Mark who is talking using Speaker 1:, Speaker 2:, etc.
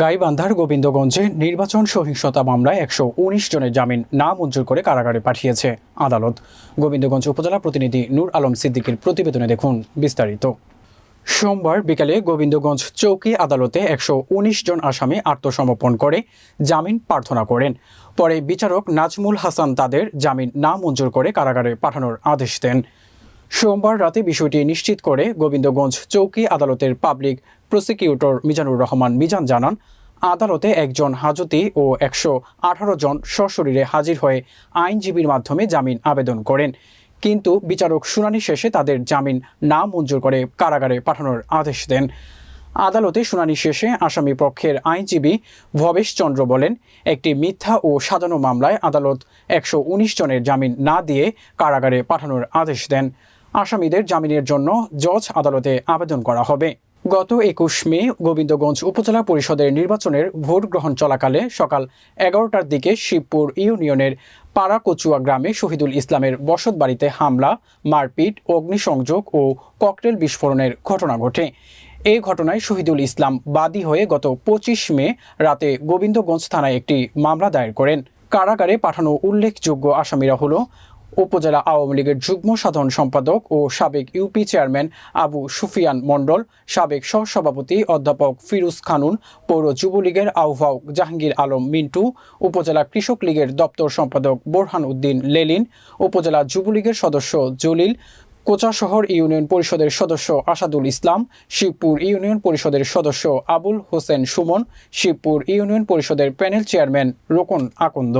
Speaker 1: গাইবান্ধার গোবিন্দগঞ্জে নির্বাচন সহিংসতা মামলায় একশো উনিশ জনের জামিন না মঞ্জুর করে কারাগারে পাঠিয়েছে আদালত। গোবিন্দগঞ্জ উপজেলা প্রতিনিধি নূর আলম সিদ্দিকীর প্রতিবেদনে দেখুন বিস্তারিত। সোমবার বিকালে গোবিন্দগঞ্জ চৌকি আদালতে একশো উনিশ জন আসামি আত্মসমর্পণ করে জামিন প্রার্থনা করেন। পরে বিচারক নাজমুল হাসান তাদের জামিন না মঞ্জুর করে কারাগারে পাঠানোর আদেশ দেন। সোমবার রাতে বিষয়টি নিশ্চিত করে গোবিন্দগঞ্জ চৌকি আদালতের পাবলিক প্রসিকিউটর মিজানুর রহমান মিজান জানান, আদালতে একজন হাজতি ও একশো আঠারো জন সশরীরে হাজির হয়ে আইনজীবীর মাধ্যমে জামিন আবেদন করেন। কিন্তু বিচারক শুনানি শেষে তাদের জামিন না মঞ্জুর করে কারাগারে পাঠানোর আদেশ দেন। আদালতে শুনানি শেষে আসামি পক্ষের আইনজীবী ভবেশ চন্দ্র বলেন, একটি মিথ্যা ও সাজানো মামলায় আদালত একশো উনিশ জনের জামিন না দিয়ে কারাগারে পাঠানোর আদেশ দেন। আসামিদের জামিনের জন্য জজ আদালতে আবেদন করা হবে। গত একুশ মে গোবিন্দগঞ্জ উপজেলা পরিষদের নির্বাচনের ভোট গ্রহণ চলাকালে সকাল এগারোটার দিকে শিবপুর ইউনিয়নের পাড়াকচুয়া গ্রামে শহীদুল ইসলামের বসতবাড়িতে হামলা, মারপিট, অগ্নিসংযোগ ও ককটেল বিস্ফোরণের ঘটনা ঘটে। এই ঘটনায় শহীদুল ইসলাম বাদী হয়ে গত পঁচিশ মে রাতে গোবিন্দগঞ্জ থানায় একটি মামলা দায়ের করেন। কারাগারে পাঠানো উল্লেখযোগ্য আসামিরা হলো উপজেলা আওয়ামী লীগের যুগ্ম সাধারণ সম্পাদক ও সাবেক ইউপি চেয়ারম্যান আবু সুফিয়ান মণ্ডল, সাবেক সহসভাপতি অধ্যাপক ফিরুজ খানুন, পৌর যুবলীগের আহ্বায়ক জাহাঙ্গীর আলম মিন্টু, উপজেলা কৃষক লীগের দপ্তর সম্পাদক বোরহান উদ্দিন লেলিন, উপজেলা যুবলীগের সদস্য জলিল, কোচা শহর ইউনিয়ন পরিষদের সদস্য আসাদুল ইসলাম, শিবপুর ইউনিয়ন পরিষদের সদস্য আবুল হোসেন সুমন, শিবপুর ইউনিয়ন পরিষদের প্যানেল চেয়ারম্যান রোকন আকন্দ।